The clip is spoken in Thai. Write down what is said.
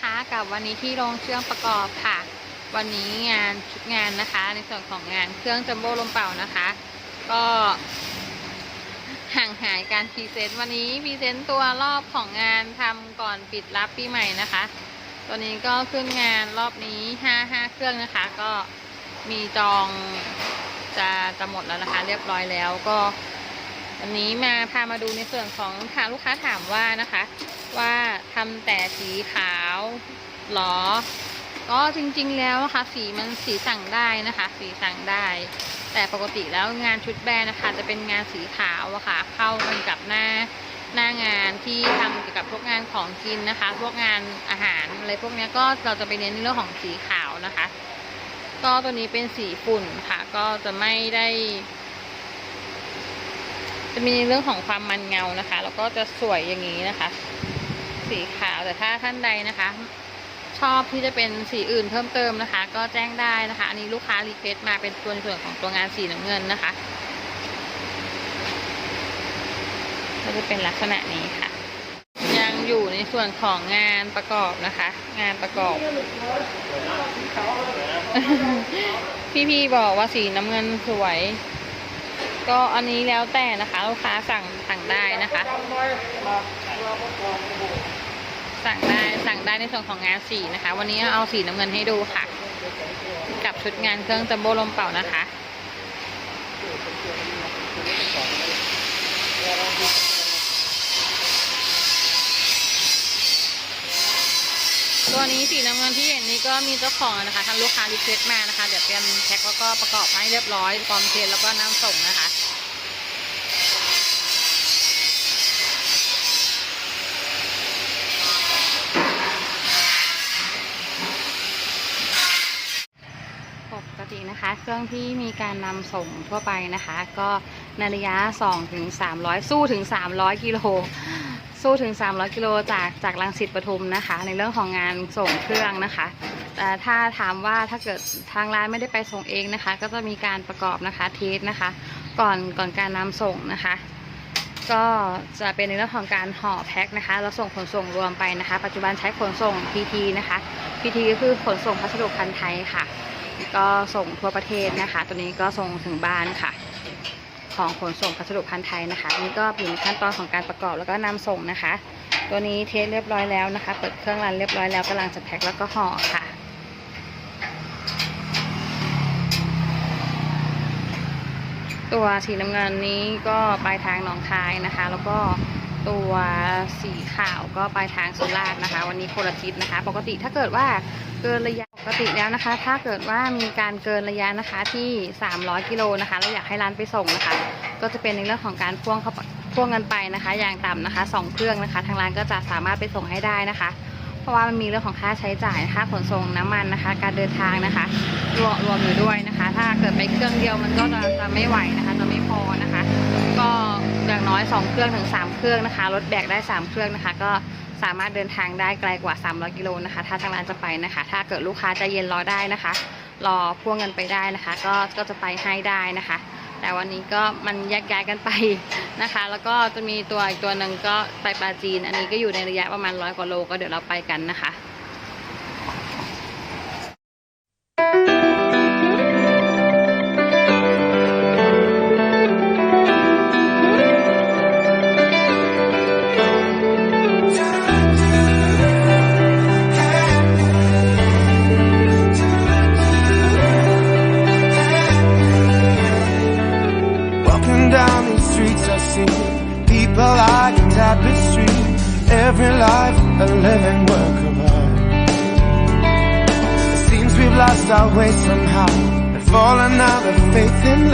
คะกับวันนี้ที่โรงเชื่อมประกอบค่ะ วันนี้งานชุดงานนะคะ ในส่วนของงานเครื่องจัมโบ้ลมเป่านะคะ ก็ห่างหายการพรีเซนต์วันนี้พรีเซนต์ตัวรอบของงานทำก่อนปิดรับปีใหม่นะคะ ตัวนี้ก็ขึ้นงานรอบนี้ห้าห้าเครื่องนะคะ ก็มีจองจะจะหมดแล้วนะคะ เรียบร้อยแล้วก็ วันนี้มาพามาดูในส่วนของทางลูกค้าถามว่านะคะ ว่าทำแต่สีขาวหรอ ก็จริงๆแล้วนะคะสีมันสีสั่งได้นะคะ สีสั่งได้ แต่ปกติแล้วงานชุดแบรนด์นะคะ จะเป็นงานสีขาวอะค่ะเข้ากันกับหน้าหน้างานที่ทำเกี่ยวกับพวกงานของกินนะคะ พวกงานอาหารอะไรพวกนี้ก็เราจะไปเน้นในเรื่องของสีขาวนะคะ ก็ตัวนี้เป็นสีฝุ่นค่ะ ก็จะไม่ได้ จะมีเรื่องของความมันเงานะคะ แล้วก็จะสวยอย่างนี้นะคะ สีขาวแต่ถ้าท่านใดนะคะ ชอบที่จะเป็นสีอื่นเพิ่มเติมนะคะ ก็แจ้งได้นะคะ อันนี้ลูกค้ารีเควสต์มาเป็นตัวนส่วนของตัวงานสีน้ำเงินนะคะก็จะเป็นลักษณะนี้ค่ะ ยังอยู่ในส่วนของงานประกอบนะคะ งานประกอบ พี่ๆบอกว่าสีน้ำเงินสวย ก็อันนี้แล้วแต่นะคะลูกค้าสั่งสั่งได้นะคะ สั่งได้สั่งได้ในส่วนของงานสีนะคะ วันนี้เอาสีน้ำเงินให้ดูค่ะ กับชุดงานเครื่องจัมโบ้ลมเป่านะคะตัวนี้สีน้ำเงินที่เห็นนี้ก็มีเจ้าของนะคะทางลูกค้ารีเควสต์มานะคะ เดี๋ยวเตรียมแพ็คแล้วก็ประกอบให้เรียบร้อยพร้อมเทนแล้วก็น้ำส่งนะคะ ปกตินะคะ เครื่องที่มีการนำส่งทั่วไปนะคะ ก็ในระยะ2ถึง300 สู้ถึง 300 กิโล สู้ถึง 300 กิโลจากจากลังสิตปทุมนะคะ ในเรื่องของงานส่งเครื่องนะคะ แต่ถ้าถามว่าถ้าเกิดทางร้านไม่ได้ไปส่งเองนะคะ ก็จะมีการประกอบนะคะเทสนะคะ ก่อนก่อนการนำส่งนะคะก็จะเป็นในเรื่องของการห่อแพ็คนะคะแล้วส่งขนส่งรวมไปนะคะ ปัจจุบันใช้ขนส่ง PT นะคะ PT ก็คือขนส่งพัสดุพันธ์ไทยค่ะ ก็ส่งทั่วประเทศนะคะ ตัวนี้ก็ส่งถึงบ้านค่ะ ของขนส่งพัสดุพันธ์ไทยนะคะ นี่ก็อยู่ในขั้นตอนของการประกอบแล้วก็นำส่งนะคะ ตัวนี้เทสเรียบร้อยแล้วนะคะ เปิดเครื่องรันเรียบร้อยแล้วกำลังจะแพ็คแล้วก็ห่อค่ะตัวสีน้ำเงินนี้ก็ปลายทางหนองคายนะคะ แล้วก็ ตัวสีขาวก็ปลายทางสุราษฎร์นะคะ วันนี้คนละทิศนะคะ ปกติถ้าเกิดว่าเกินระยะปกติแล้วนะคะ ถ้าเกิดว่ามีการเกินระยะนะคะที่ 300 กิโลนะคะเราอยากให้ร้านไปส่งนะคะ ก็จะเป็นในเรื่องของการพ่วงเข้าพ่วงกันไปนะคะ อย่างต่ำนะคะสองเครื่องนะคะ ทางร้านก็จะสามารถไปส่งให้ได้นะคะ เพราะว่ามันมีเรื่องของค่าใช้จ่ายนะคะขนส่งน้ำมันนะคะ การเดินทางนะคะรวมรวมอยู่ด้วยนะคะ ถ้าเกิดไปเครื่องเดียวมันก็จะจะไม่ไหวนะคะจะไม่พอนะคะ ก็ อย่างน้อย 2 เครื่องถึง 3 เครื่องนะคะรถแบกได้ 3 เครื่องนะคะ ก็สามารถเดินทางได้ไกลกว่า 300 กิโลนะคะ ถ้าทางร้านจะไปนะคะ ถ้าเกิดลูกค้าจะเย็นรอได้นะคะ รอพ่วงเงินไปได้นะคะ ก็ก็จะไปให้ได้นะคะ แต่วันนี้ก็มันแยกย้ายกันไปนะคะ แล้วก็จะมีตัวอีกตัวหนึ่งก็ไปปราจีน อันนี้ก็อยู่ในระยะประมาณร้อยกว่าโลก็เดี๋ยวเราไปกันนะคะ Every life a living work of art. It seems we've lost our way somehow and fallen out of faith in love.